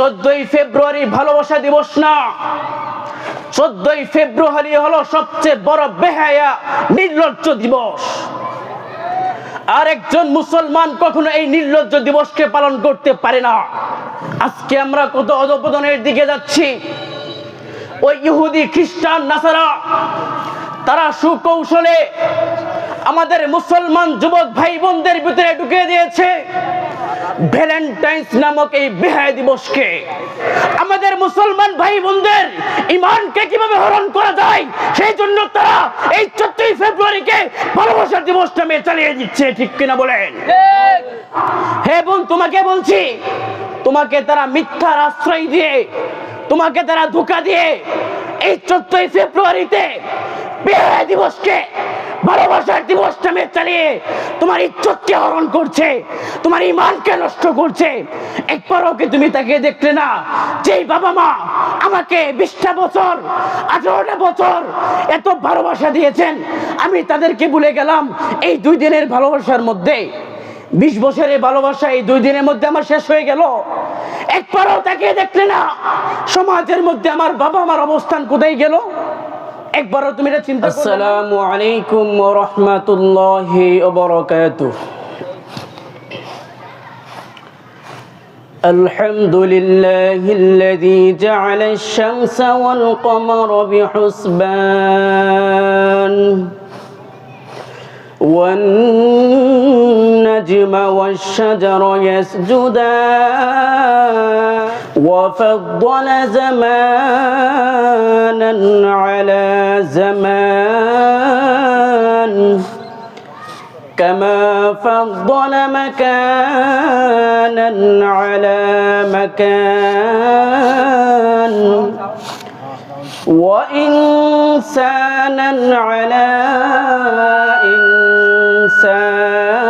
চোদ্দই ফেব্রুয়ারি ভালোবাসা দিবস না। চোদ্দই ফেব্রুয়ারি হলো সবচেয়ে বড় বেহায়া, নির্লজ্জ দিবস। আর একজন মুসলমান কখনো এই নির্লজ্জ দিবসকে পালন করতে পারে না। আজকে আমরা কত অধপতনের দিকে যাচ্ছি। ওই ইহুদি, খ্রিস্টান, নাসারা, তারা সুকৌশলে আমাদের মুসলমান যুবক ভাই বোনদের ভিতরে ঢুকিয়ে দিয়েছে। ভ্যালেন্টাইন্স নামক এই বেহায় দিবসকে আমাদের মুসলমান ভাই বোনদের ইমানকে কীভাবে হরণ করা যায়, সেই জন্য তারা এই চোদ্দই ফেব্রুয়ারিকে ভালোবাসার দিবস নামে চালিয়ে দিচ্ছে, ঠিক কিনা বলেন? হে বোন, তোমাকে বলছি, তোমাকে তারা মিথ্যার আশ্রয় দিয়ে, তোমাকে তারা ধোকা দিয়ে এই চোদ্দই ফেব্রুয়ারিতে বিয়ে দিবসকে ভালোবাসার দিবস নামে চালিয়ে তোমার ইজ্জতকে হরণ করছে, তোমার ইমানকে নষ্ট করছে। একবারও কি তুমি তাকে দেখলে না? যেই বাবা মা আমাকে বিশটা বছর, আঠারোটা বছর এত ভালোবাসা দিয়েছেন, আমি তাদেরকে ভুলে গেলাম এই দুই দিনের ভালোবাসার মধ্যে। বিশ বছরের ভালোবাসা এই দুই দিনের মধ্যে আমার শেষ হয়ে গেল। একবারও তাকে দেখলে না? সমাজের মধ্যে আমার বাবা আমার অবস্থান কোথায় গেল? একবারও তুমি এটা চিন্তা আসসালামু আলাইকুম ওয়া রাহমাতুল্লাহি ওয়া বারাকাতুহু الحمد لله الذي جعل الشمس والقمر بحسبان والنجم والشجر يسجدان وفضل زمانا على زمان. كما فضل مكانا على مكان. وإنسانا على إنسان.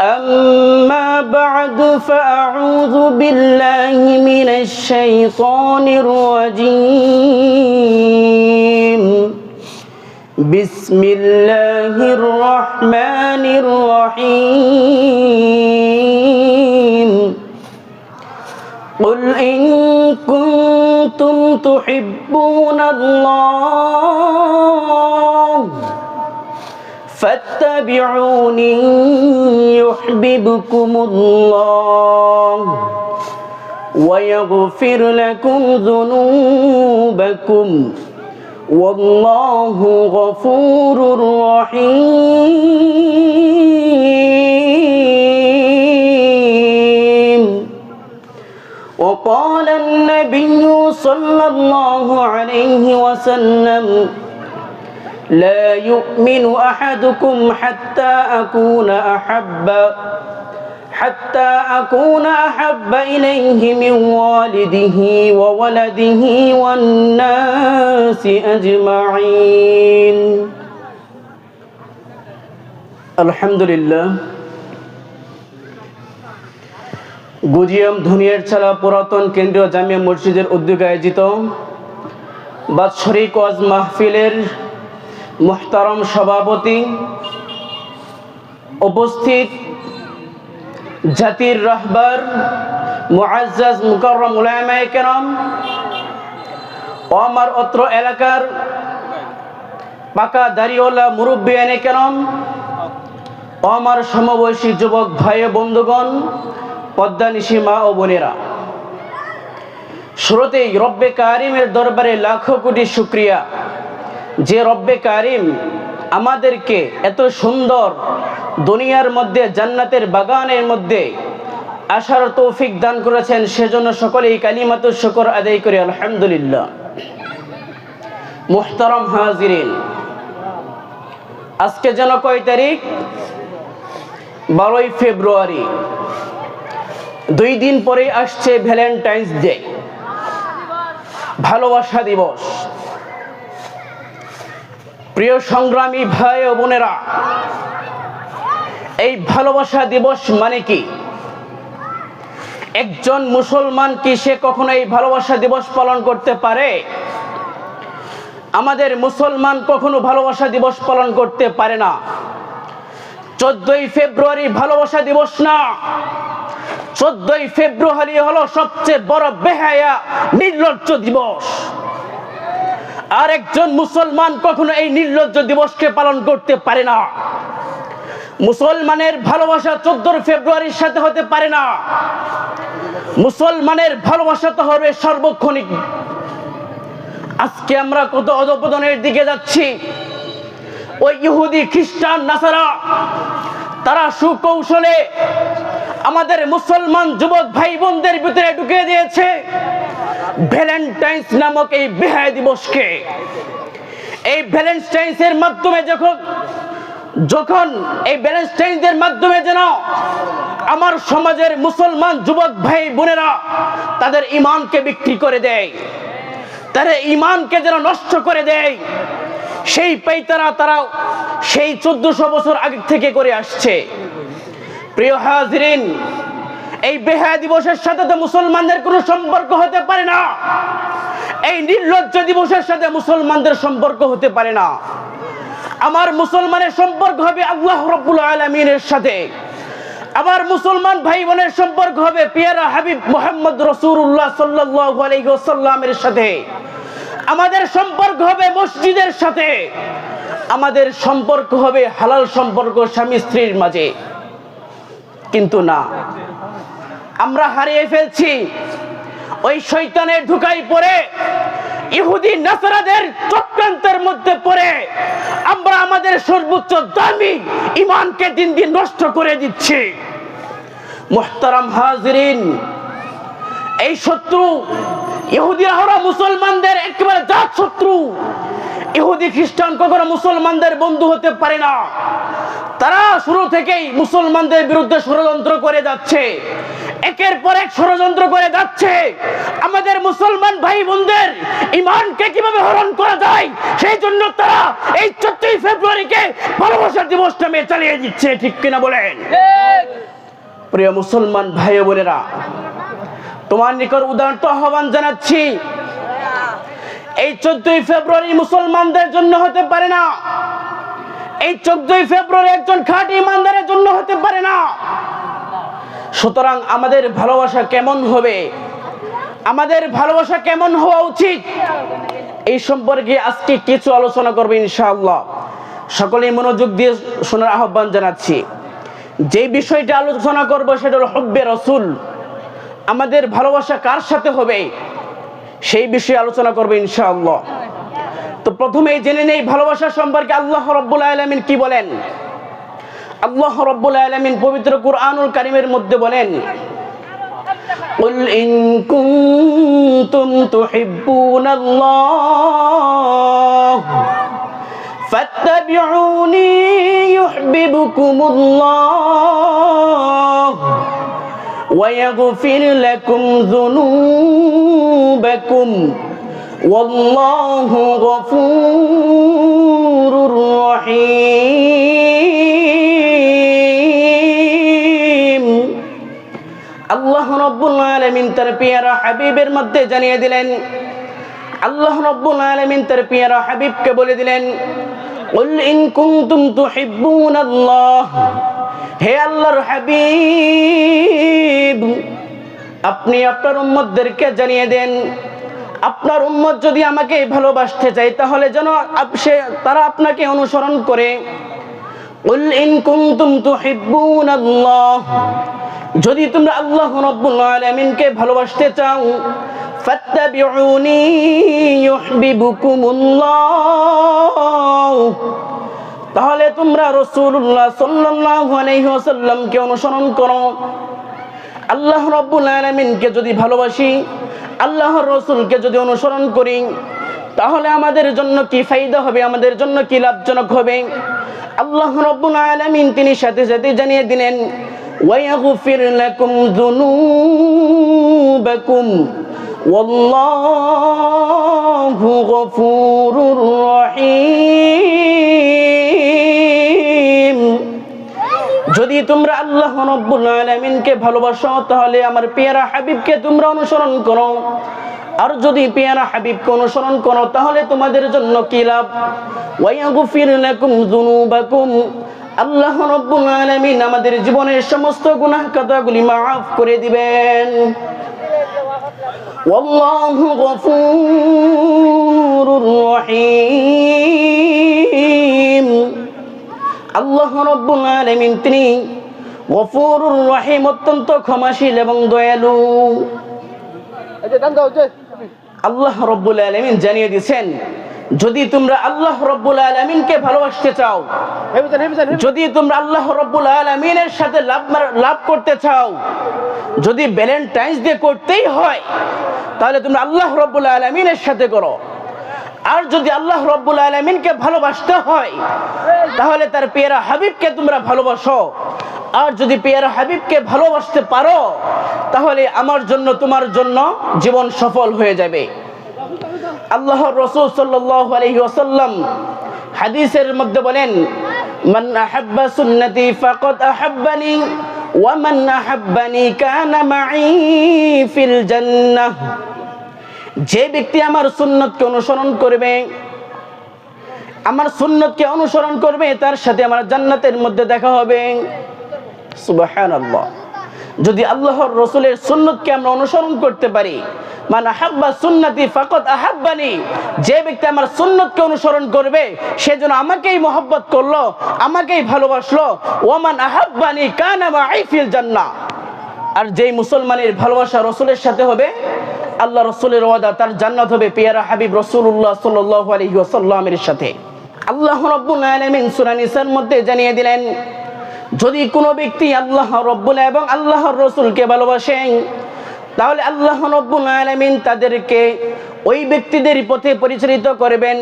أما بعد فأعوذ بالله من الشيطان الرجيم. بسم الله الرحمن الرحيم. قل إن كنتم تحبون الله فاتبعوني يحببكم الله ويغفر لكم ذنوبكم والله غفور رحيم. وقال النبي صلى الله عليه وسلم لا يؤمن أحدكم حتى أكون أحب حتى أكون أحب إليه من والده وولده والناس أجمعين الحمد لله গুজিয়াম ধুনিয়ার ছাড়া পুরাতন কেন্দ্রীয় জামিয়া মসজিদের উদ্যোগে আয়োজিত বাৎসরিক ওয়াজ মাহফিলের মুহতারম সভাপতি, উপস্থিত জাতির রাহবার মুআজ্জাজ মুকাররম উলামায়ে কেরাম ও আমার অত্র এলাকার পাকা দাড়িওয়ালা মুরব্বিয়ানে কেরাম ও আমার সমবয়সী যুবক ভাই বন্ধুগণ পদ্মানিশী মা ও বোনেরা। শুরুতেই রব্বে কারিমের দরবারে লাখো কোটি শুক্রিয়া। যে রব্বে কারিম আমাদেরকে এত সুন্দর দুনিয়ার মধ্যে, জান্নাতের বাগানের মধ্যে আসার তৌফিক দান করেছেন, সেজন্য সকলেই কালিমাত শুকর আদায় করি, আলহামদুলিল্লাহ। মুহতারম হাজিরিন, আজকে যেন কয় তারিখ? বারোই ফেব্রুয়ারি। দুই দিন পরে আসছে ভ্যালেন্টাইন্স ডে ভালোবাসা দিবস। প্রিয় সংগ্রামী ভাই ও বোনেরা, এই ভালোবাসা দিবস মানে কি? একজন মুসলমান কি সে কখনো এই ভালোবাসা দিবস পালন করতে পারে? আমাদের মুসলমান কখনো ভালোবাসা দিবস পালন করতে পারে না। চোদ্দই ফেব্রুয়ারি ভালোবাসা দিবস না। চোদ্দই ফেব্রুয়ারি হলো সবচেয়ে বড় বেহায়া, নির্লজ্জ দিবস। আর একজন মুসলমান কখনো এই নির্লজ্জ দিবসকে পালন করতে পারে না। মুসলমানের ভালোবাসা চোদ্দ ফেব্রুয়ারির সাথে হতে পারে না। মুসলমানের ভালোবাসা তো হবে সার্বক্ষণিক। আজকে আমরা কত অধপতনের দিকে যাচ্ছি। ওই ইহুদি, খ্রিস্টান, নাসারা, তারা সুকৌশলে আমাদের মুসলমান যুবক ভাই বোনদের ভিতরে ঢুকিয়ে দিয়েছে। ভ্যালেন্টাইন্স নামক এই বেহায় দিবসকে, এই ভ্যালেন্টাইন্সের মাধ্যমে যখন যখন এই ভ্যালেন্টাইন্সের মাধ্যমে যেন আমার সমাজের মুসলমান যুবক ভাই বোনেরা তাদের ইমানকে বিক্রি করে দেয়, তাদের ইমানকে যেন নষ্ট করে দেয়, সেই পেইতারা তারা সেই চোদ্দশো বছর আগে থেকে করে আসছে। প্রিয় হাজরিন এই বেহায়া দিবসের সাথে তো মুসলমানদের কোনো সম্পর্ক হতে পারে না। এই নির্লজ্জ দিবসের সাথে মুসলমানদের সম্পর্ক হতে পারে না। আমার মুসলমানের সম্পর্ক হবে আল্লাহ রব্বুল আলমিনের সাথে। আমার মুসলমান ভাই বোনের সম্পর্ক হবে পিয়ারা হাবিব মোহাম্মদ রসুল্লাহ সাল্লামের সাথে। আমাদের সম্পর্ক হবে মসজিদের সাথে। আমাদের সম্পর্ক হবে হালাল সম্পর্ক স্বামী স্ত্রীর মাঝে। কিন্তু না। আমরা হারিয়ে ফেলছি। ওই শৈতানের ঢুকাই পরে ইহুদি নাসারাদের চক্রান্তের মধ্যে পড়ে। আমরা আমাদের সর্বোচ্চ দামি ইমানকে দিন দিন নষ্ট করে দিচ্ছি। মোহতারাম হাজরিন এই শত্রু। ইহুদিরা হলো মুসলমানদের একেবারে জাত শত্রু। ইহুদি খ্রিস্টান কখনো মুসলমানদের বন্ধু হতে পারে না। তারা শুরু থেকেই মুসলমানদের বিরুদ্ধে ষড়যন্ত্র করে যাচ্ছে। একের পর এক ষড়যন্ত্র করে যাচ্ছে। আমাদের মুসলমান ভাই বোনদের ইমানকে কীভাবে হরণ করা যায় সেই জন্য তারা এই চোদ্দই ফেব্রুয়ারিকে ভালোবাসার দিবস নামে চালিয়ে দিচ্ছে ঠিক কিনা বলেন? প্রিয় মুসলমান ভাই বোনেরা তোমার নিকট উদাহরণ তো আহ্বান জানাচ্ছি। এই চোদ্দই ফেব্রুয়ারি মুসলমানদের জন্য হতে পারে না। এই চোদ্দই ফেব্রুয়ারি একজন খাঁটি ইমানদারের জন্য হতে পারে না। সুতরাং আমাদের ভালোবাসা কেমন হবে? আমাদের ভালোবাসা কেমন হওয়া উচিত? এই সম্পর্কে আজকে কিছু আলোচনা করবে ইনশাআল্লাহ। সকলেই মনোযোগ দিয়ে শোনার আহ্বান জানাচ্ছি। যে বিষয়টা আলোচনা করব সেটা হল হব্বে রসুল। আমাদের ভালোবাসা কার সাথে হবে সেই বিষয়ে আলোচনা করবে ইনশাআল্লাহ তো প্রথমেই জেনে নেই ভালোবাসা সম্পর্কে আল্লাহ রব্বুল আলমিন কি বলেন আল্লাহ রব্বুল আলমিন পবিত্র কুরআনুল কারিমের মধ্যে বলেন قل إن كنتم تحبون الله فاتبعوني يحببكم الله ويغفر لكم ذنوبكم والله غفور رحيم আল্লাহ রব্বুল আলামিন তার পিয়ারা হাবিবের মধ্যে জানিয়ে দিলেন আল্লাহ রব্বুল আলামিন তার পিয়ারা হাবিবকে বলে দিলেন قل إن كنتم تحبون الله হে আল্লাহর হাবিব আপনি আপনার উম্মতদেরকে জানিয়ে দেন আপনার উম্মত যদি আমাকে ভালোবাসতে চায় তাহলে যেন আপ- সে তারা আপনাকে অনুসরণ করে قل إن كنتم تحبون الله যদি তোমরা আল্লাহ রাব্বুল আলামিনকে ভালোবাসতে চাও ফাত্তাবিউনি ইউহিব্বুকুমুল্লাহ তাহলে তোমরা রাসূলুল্লাহ সাল্লাল্লাহু আলাইহি ওয়াসাল্লামকে অনুসরণ করো আল্লাহ রাব্বুল আলামিনকে যদি ভালোবাসি আল্লাহর রসুলকে যদি অনুসরণ করি, তাহলে আমাদের জন্য কি ফায়দা হবে? আমাদের জন্য কি লাভজনক হবে? আল্লাহ রব্বুল আলামিন তিনি সাথে সাথে জানিয়ে দিলেন গফুরুর তোমরা আল্লাহ রব্বুল আলামিনকে ভালোবাসো, তাহলে আমার পেয়ারা হাবিবকে তোমরা অনুসরণ করো। আর যদি পেয়ারা হাবিবকে অনুসরণ করো, তাহলে তোমাদের জন্য কি লাভ? ওয়াইয়াগফির লাকুম যুনুবাকুম। আল্লাহ রব্বুল আলামিন আমাদের জীবনের সমস্ত গুনাহ কাদাগুলি মাফ করে দিবেন। ওয়াল্লাহু গফুরুর রহিম। আল্লাহ রব্বুল তিনি গফুরুর রহিম, অত্যন্ত ক্ষমাশীল এবং দয়ালু। আল্লাহ রব্বুল আলামিন জানিয়ে দিয়েছেন, যদি তোমরা আল্লাহ রব্বুল আলামিনকে ভালোবাসতে চাও, যদি তোমরা আল্লাহ রব্বুল আলমিনের সাথে লাভ লাভ করতে চাও, যদি ভ্যালেন্টাইন্স ডে করতেই হয়, তাহলে তোমরা আল্লাহ রব্বুল আলমিনের সাথে করো। আর যদি আল্লাহ রব্বুল আলমিনকে ভালোবাসতে হয়, তাহলে তার পেয়ারা হাবিবকে তোমরা ভালোবাসো। আর যদি পেয়ারা হাবিবকে ভালোবাসতে পারো, তাহলে আমার জন্য, তোমার জন্য জীবন সফল হয়ে যাবে। আল্লাহ রসুল ওয়াসাল্লাম হাদিসের মধ্যে বলেন, মান আহাব্বা সুন্নতি ফাকাদ আহাব্বানি, ওয়া মান আহাব্বানি কানা মাই ফিল জান্নাহ। যে ব্যক্তি আমার সুন্নতকে অনুসরণ করবে, আমার সুন্নতকে অনুসরণ করবে, তার সাথে আমার জান্নাতের মধ্যে দেখা হবে। যদি আল্লাহর রসুলের সুন্নতকে আমরা অনুসরণ করতে পারি যে ব্যক্তি আমার সুন্নতকে অনুসরণ করবে, সে আমাকেই মহব্বত করল, আমাকেই ভালোবাসলো, ওমান আহাব্বানি কানা মাইফিল জান্নাহ। আর যেই মুসলমানের ভালোবাসা রসুলের সাথে হবে, আল্লাহ রসুলের ওয়াদা তার জান্নাত হবে পেয়ারা হাবিব রসুল্লাহ সাল্লাহ সাথে। আল্লাহ রব্বুল আলমিন সুরানিসার মধ্যে জানিয়ে দিলেন, যদি কোনো ব্যক্তি আল্লাহ রব্বুল এবং আল্লাহর রসুলকে ভালোবাসেন, তাহলে আল্লাহ রব্বুল আলমিন তাদেরকে ওই ব্যক্তিদের পথে পরিচালিত করবেন,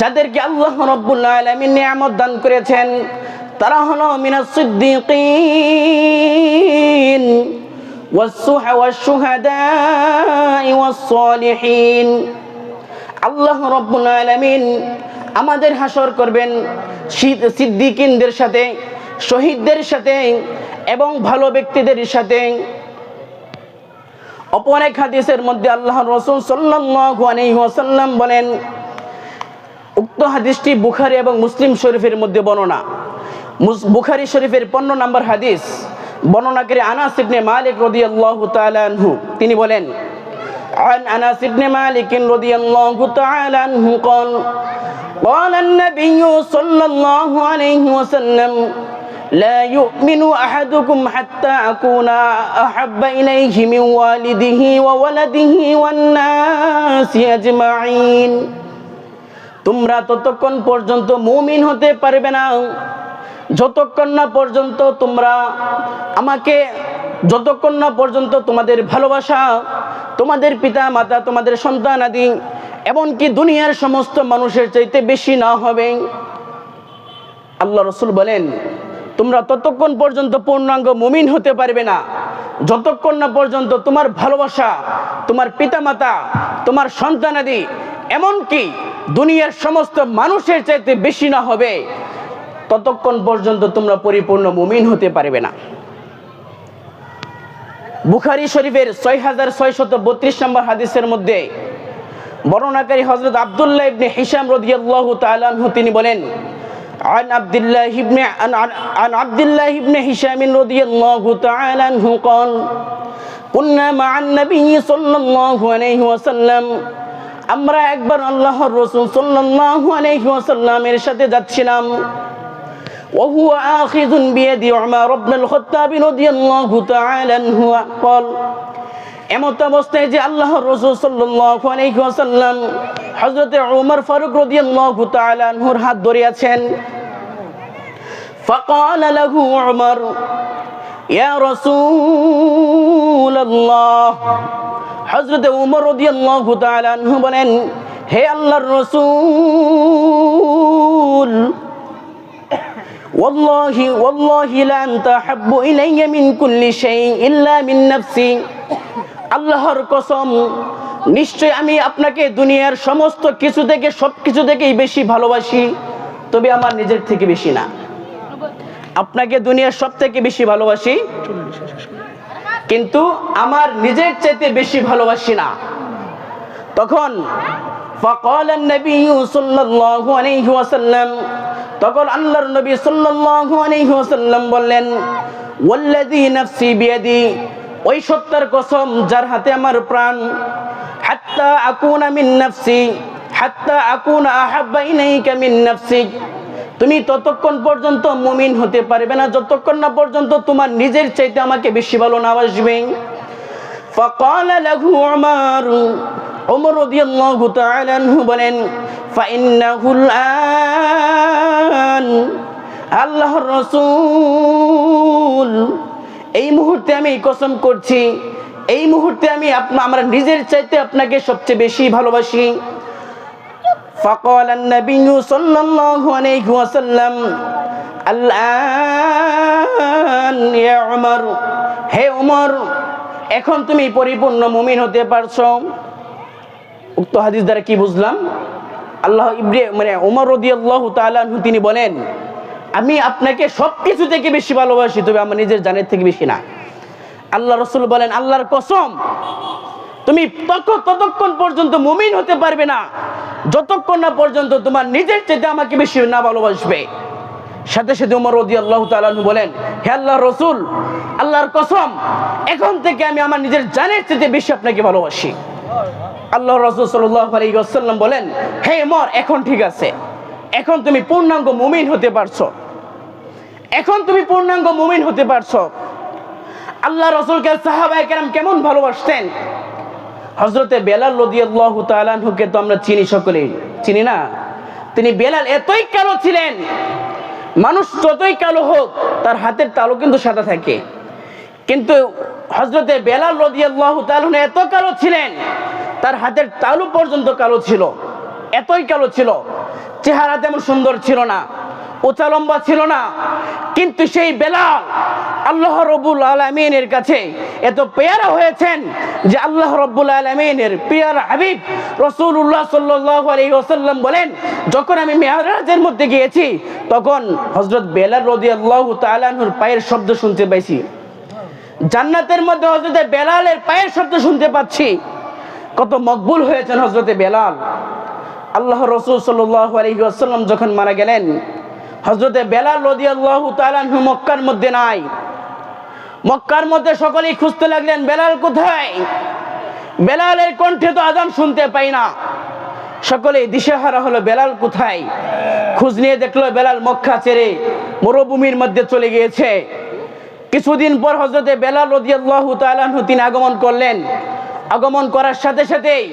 যাদেরকে আল্লাহ রব্বুল আলমিন নিয়ামত দান করেছেন। তারা হলো মিনাস সিদ্দিকিন والسح والشهداء والصالحين আল্লাহ রব্বুল আলামিন আমাদের হাসর করবেন সিদ- সিদ্দিকিনদের সাথে শহীদদের সাথে এবং ভালো ব্যক্তিদের সাথে অপর এক হাদিসের মধ্যে আল্লাহ রসুল সাল্লাল্লাহু আলাইহি ওয়াসাল্লাম বলেন উক্ত হাদিসটি বুখারী এবং মুসলিম শরীফের মধ্যে বর্ণনা মুস- বুখারী শরীফের পনেরো নম্বর হাদিস বর্ণনাকারী আনাস ইবনে মালিক রাদিয়াল্লাহু তাআলা আনহু তিনি বলেন عن أنس بن مالك رضي الله تعالى عنه قال قال النبي صلى الله عليه وسلم لا يؤمن أحدكم حتى أكون أحب إليه من والده وولده والناس أجمعين তোমরা ততক্ষণ পর্যন্ত মুমিন হতে পারবে না যতক্ষণ না পর্যন্ত তোমরা আমাকে যতক্ষণ না পর্যন্ত তোমাদের ভালোবাসা, তোমাদের পিতা, মাতা, তোমাদের সন্তান আদি, এমনকি দুনিয়ার সমস্ত মানুষের চাইতে বেশি না হবে। আল্লাহ রসুল বলেন, তোমরা ততক্ষণ পর্যন্ত পূর্ণাঙ্গ মুমিন হতে পারবে না। যতক্ষণ না পর্যন্ত তোমার ভালোবাসা, তোমার পিতামাতা, তোমার সন্তানাদি এমনকি দুনিয়ার সমস্ত মানুষের চাইতে বেশি না হবে। ততক্ষণ পর্যন্ত তোমরা পরিপূর্ণ মুমিন হতে পারবে না বুখারি শরীফের ছয় হাজার ছয়শত বত্রিশ নম্বর হাদিসের মধ্যে বর্ণনাকারী হজরত আবদুল্লাহ ইবনে হিসাম রদিয়াল্লাহু তাআলা আনহু তিনি বলেন عن عبد الله بن عن, عن, عن عبد الله بن هشام رضي الله تعالى عنه قال كنا مع النبي صلى الله عليه وسلم আমরা একবার আল্লাহর রাসূল সাল্লাল্লাহু আলাইহি ওয়াসাল্লামের সাথে যাচ্ছিলাম وهو آخذ بيد عمر بن الخطاب رضي الله تعالى عنه قال এমত অবস্থায় যে আল্লাহর রসুল সাল্লাল্লাহু আলাইহি ওয়াসাল্লাম হযরতে ওমর ফারুক রাদিয়াল্লাহু তাআলা আনহুর হাত ধরে আছেন فقال له عمر يا رسول الله হযরতে ওমর রাদিয়াল্লাহু তাআলা আনহু বলেন হে আল্লাহর রাসূল والله والله لا أنت أحب إلي من كل شيء إلا من نفسي আল্লাহর কসম নিশ্চয় আমি আপনাকে দুনিয়ার সমস্ত কিছু থেকে সব কিছু থেকেই বেশি ভালোবাসি তবে আমার নিজের থেকে বেশি না আপনাকে দুনিয়ার সব থেকে বেশি ভালোবাসি কিন্তু আমার নিজের চাইতে বেশি ভালোবাসি না তখন فقال النبي صلى الله عليه وسلم তখন আল্লাহর নবী সাল্লাল্লাহু আলাইহি ওয়াসাল্লাম বললেন ওয়াল্লাযী নাফসি বিয়াদি ওই সত্তার কসম যার হাতে আমার প্রাণ হাত্তা আকুনা মিন নাফসি হাত্তা আকুনা আহাব্বা ইলাইকা মিন নাফসিক তুমি ততক্ষণ পর্যন্ত মুমিন হতে পারবে না যতক্ষণ না পর্যন্ত তোমার নিজের চাইতে আমাকে বেশি ভালো না বাসবে فقال له عمر عمر رضي الله تعالى عنه বলেন فإنه الآن আল্লাহর রসুল এই মুহূর্তে আমি কসম করছি এই মুহূর্তে আমি আপনা- আমার নিজের চাইতে আপনাকে সবচেয়ে বেশি ভালোবাসি فقال النبي صلى الله عليه وسلم الآن يا عمر হে উমর এখন তুমি পরিপূর্ণ মুমিন হতে পারছো উক্ত হাদিস দ্বারা কি বুঝলাম আল্লাহ ইব্রে মানে উমর রদি আল্লাহ তালু তিনি বলেন, আমি আপনাকে সব কিছু থেকে বেশি ভালোবাসি, তবে আমার নিজের জানের থেকে বেশি না। আল্লাহ রসুল বলেন, আল্লাহর কসম, তুমি ততক্ষণ পর্যন্ত মুমিন হতে পারবে না। যতক্ষণ না পর্যন্ত তোমার নিজের চেয়ে আমাকে বেশি না ভালোবাসবে। সাথে সাথে উমর রদি আল্লাহ তালু বলেন, হে আল্লাহ রসুল, আল্লাহর কসম, এখন থেকে আমি আমার নিজের জানের চেয়ে বেশি আপনাকে ভালোবাসি। আল্লাহ রসুল সাল্লাম বলেন, হে মর, এখন ঠিক আছে। এখন তুমি পূর্ণাঙ্গ মুমিন হতে পারছ। এখন তুমি পূর্ণাঙ্গ মুমিন হতে পারছ। আল্লাহ রসুলকে সাহাবাই কেরাম কেমন ভালোবাসতেন? হজরতে বেলাল রদিয়াল্লাহু তো আমরা চিনি সকলেই। চিনি না? তিনি বেলাল এতই কালো ছিলেন, মানুষ যতই কালো হোক, তার হাতের তালু কিন্তু সাদা থাকে। কিন্তু হজরতে বেলাল রদিয়াল্লাহু তাআলা এত কালো ছিলেন, তার হাতের তালু পর্যন্ত কালো ছিল, এতই কালো ছিল, চেহারা তেমন সুন্দর ছিল না, উঁচা লম্বা ছিল না। কিন্তু সেই বেলাল আল্লাহ রব্বুল আলমিনের কাছে এত পেয়ারা হয়েছেন যে আল্লাহ রব্বুল আলমিনের পিয়ার হাবিব রসুল্লাহ সাল্লাহ আলী ওসাল্লাম বলেন, যখন আমি মেয়ারাজের মধ্যে গিয়েছি, তখন হজরত বেলাল রদি আল্লাহ তালাহুর পায়ের শব্দ শুনতে পাইছি। জান্নাতের মধ্যে হজরতে বেলালের পায়ের শব্দ শুনতে পাচ্ছি। কত মকবুল হয়েছেন হজরতে বেলাল। আল্লাহ রসুল আলহিহাসাল্লাম যখন মারা গেলেন হজরতে বেলাল রদি আল্লাহ মক্কার মধ্যে নাই। মক্কার মধ্যে সকলেই খুঁজতে লাগলেন, বেলাল কোথায়? বেলালের কণ্ঠে তো আজান শুনতে পাই না। সকলেই দিশেহারা হলো, বেলাল কোথায়? খোঁজ নিয়ে দেখল বেলাল মক্কা ছেড়ে মরুভূমির মধ্যে চলে গিয়েছে। কিছুদিন পর হজরতে বেলাল রদিয়াল্লাহু তাআলাহু তিনি আগমন করলেন। আগমন করার সাথে সাথেই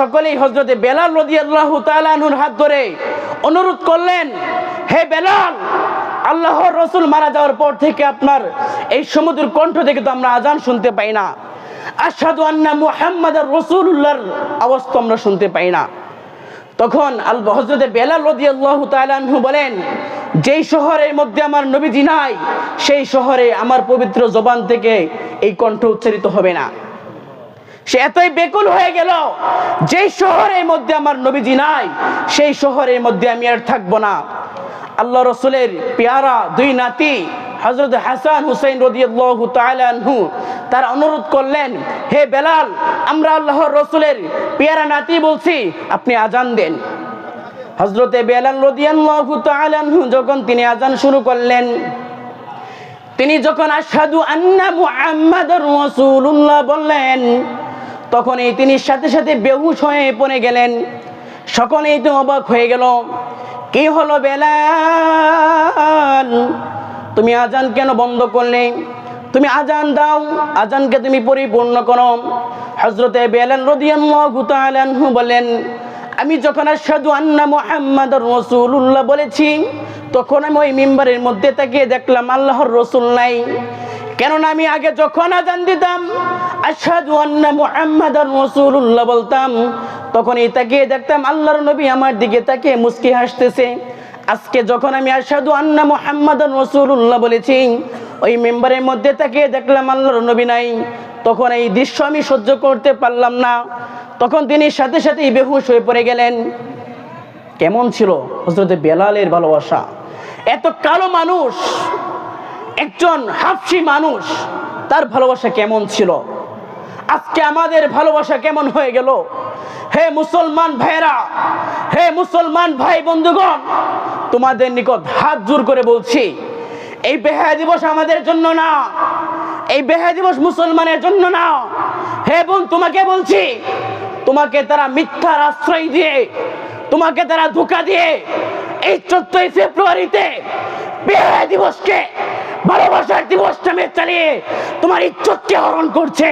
সকলেই হজরতে বেলাল রদিয়াল্লাহু তাআলাহুর হাত ধরে অনুরোধ করলেন, হে বেলাল, আল্লাহর রসুল মারা যাওয়ার পর থেকে আপনার এই সমুদ্র কণ্ঠ থেকে তো আমরা আজান শুনতে পাই না। আসাদু আন্না মুহাম্মদ রসুল্লাহর আওয়াজ তো আমরা শুনতে পাই না। তখন আল হজরতে বেলাল রদিয়াল্লাহ তাআলাহু বলেন, যেই শহরের মধ্যে আমার নবীজি নাই, সেই শহরে আমার পবিত্র জবান থেকে এই কণ্ঠ উচ্চারিত হবে না। সে এতই বেকুল হয়ে গেল, যেই শহরের মধ্যে আমার নবীজি নাই, সেই শহরের মধ্যে আমি আর থাকব না। আল্লাহ রসুলের পেয়ারা দুই নাতি হজরত হাসান হুসাইন রদিয়াল্লাহু তাআলাহু তারা অনুরোধ করলেন, হে বেলাল, আমরা আল্লাহর রসুলের পেয়ারা নাতি বলছি, আপনি আজান দেন। হজরতে বেলাল রদিয়াল্লাহু তাআলাহু যখন তিনি আজান শুরু করলেন, তিনি যখন আসাদু আন্না মুহাম্মাদুর রাসূলুল্লাহ বললেন তখন এই তিনি সাথে সাথে বেহুশ হয়ে পড়ে গেলেন। সকলেই তো অবাক হয়ে গেল। কি হলো বেলাল? তুমি আজান কেন বন্ধ করলে? তুমি আজান দাও, আজানকে তুমি পরিপূর্ণ করো। হজরতে বেলাল রদিয়াল্লাহু বলেন, আমি যখন আসাদু আন্না মুহাম্মাদুর রাসূলুল্লাহ বলেছি, তখন আমি ওই মিম্বারের মধ্যে তাকিয়ে দেখলাম আল্লাহর রসুল নাই। কেননা আমি আগে যখন আজান দিতাম আসাদু আন্না মুহাম্মাদুর রাসূলুল্লাহ বলতাম তখন এই তাকিয়ে দেখতাম আল্লাহর নবী আমার দিকে তাকে মুস্কি হাসতেছে। আজকে যখন আমি আসাদু আন্না মুহাম্মাদুর রাসূলুল্লাহ বলেছি, ওই মেম্বারের মধ্যে তাকিয়ে দেখলাম আল্লাহর নবী নাই। তখন এই দৃশ্য আমি সহ্য করতে পারলাম না। তখন তিনি সাথে সাথেই বেহুশ হয়ে পড়ে গেলেন। কেমন ছিল হজরতে বেলালের ভালোবাসা? এত কালো মানুষ, একজন হাফসি মানুষ, তার ভালোবাসা কেমন ছিল? আজকে আমাদের ভালোবাসা কেমন হয়ে গেল? হে মুসলমান ভাইরা হে মুসলমান ভাই বন্ধুগণ, তোমাদের নিকট হাত জোর করে বলছি, এই বেহায়া দিবস আমাদের জন্য না, এই বেহায়া দিবস মুসলমানের জন্য না। হে বোন, তোমাকে বলছি, তোমাকে তারা মিথ্যার আশ্রয় দিয়ে, তোমাকে তারা ধোকা দিয়ে এই চোদ্দই ফেব্রুয়ারিতে বেহায়া দিবসকে ভালোবাসার দিবস নামে চালিয়ে তোমার ইজ্জতকে হরণ করছে,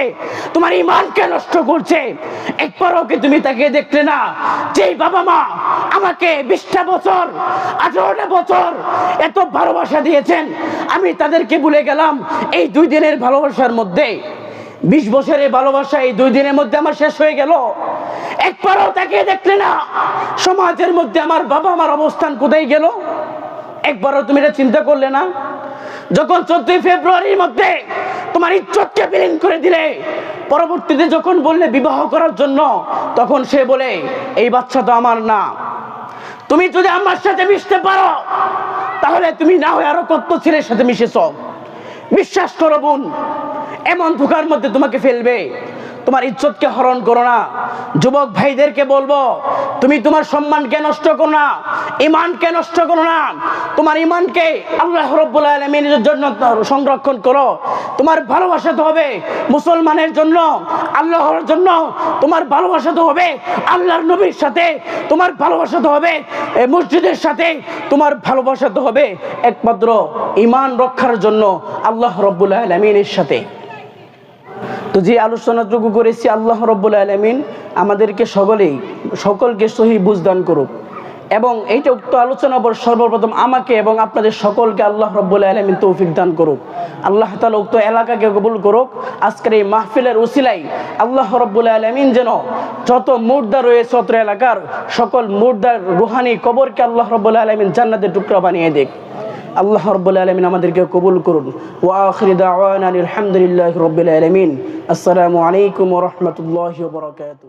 তোমার ইমানকে নষ্ট করছে। একবারও কি তুমি তাকে দেখলে না। যেই বাবা মা আমাকে বিশটা বছর, আঠারোটা বছর এত ভালোবাসা দিয়েছেন, আমি তাদেরকে ভুলে গেলাম এই দুই দিনের ভালোবাসার মধ্যে। বিশ বছরের ভালোবাসা এই দুই দিনের মধ্যে আমার শেষ হয়ে গেল। একবারও তাকে দেখলে না। সমাজের মধ্যে আমার বাবা আমার অবস্থান কোথায় গেল? একবারও তুমি এটা চিন্তা করলে না? যখন চোদ্দই ফেব্রুয়ারির মধ্যে তোমার ইজ্জতকে বিলীন করে দিলে, পরবর্তীতে যখন বললে বিবাহ করার জন্য, তখন সে বলে, এই বাচ্চা তো আমার না। তুমি যদি আমার সাথে মিশতে পারো, তাহলে তুমি না হয়ে আরও কত ছেলের সাথে মিশেছ। বিশ্বাস করো বোন, এমন ধোকার মধ্যে তোমাকে ফেলবে। তোমার ইজ্জতকে হরণ করো না। যুবক ভাইদেরকে বলব, তুমি তোমার সম্মানকে নষ্ট করো না, ইমানকে নষ্ট করো না। তোমার ইমানকে আল্লাহ রব্বুল আলমিনের জন্য সংরক্ষণ করো। তোমার ভালোবাসা তো হবে মুসলমানের জন্য, আল্লাহর জন্য। তোমার ভালোবাসা তো হবে আল্লাহর নবীর সাথে। তোমার ভালোবাসা তো হবে মসজিদের সাথে। তোমার ভালোবাসা তো হবে একমাত্র ইমান রক্ষার জন্য আল্লাহ রব্বুল আলমিনের সাথে। তো যে আলোচনাটুকু করেছি আল্লাহ রব্বুল আলমিন আমাদেরকে সকলেই, সকলকে সহি বুঝদান করুক। এবং এইটা উক্ত আলোচনা পর সর্বপ্রথম আমাকে এবং আপনাদের সকলকে আল্লাহ রব্বুল আলমিন তৌফিক দান করুক। আল্লাহ তালা উক্ত এলাকাকে কবুল করুক। আজকের এই মাহফিলের উসিলাই আল্লাহ রব্বুল আলমিন যেন যত মুর্দা রয়েছে অত্র এলাকার সকল মুর্দার রুহানি কবরকে আল্লাহ রব্বুল আলমিন জান্নাতের টুকরা বানিয়ে দেখ। আল্লাহ রব্বুল আলমিন আমাদেরকে কবুল করুন। ও আখরি দাওয়ানা আলহামদুলিল্লাহ রবিল আলমিন। আসসালামু আলাইকুম রহমতুল্লাহ বরকাত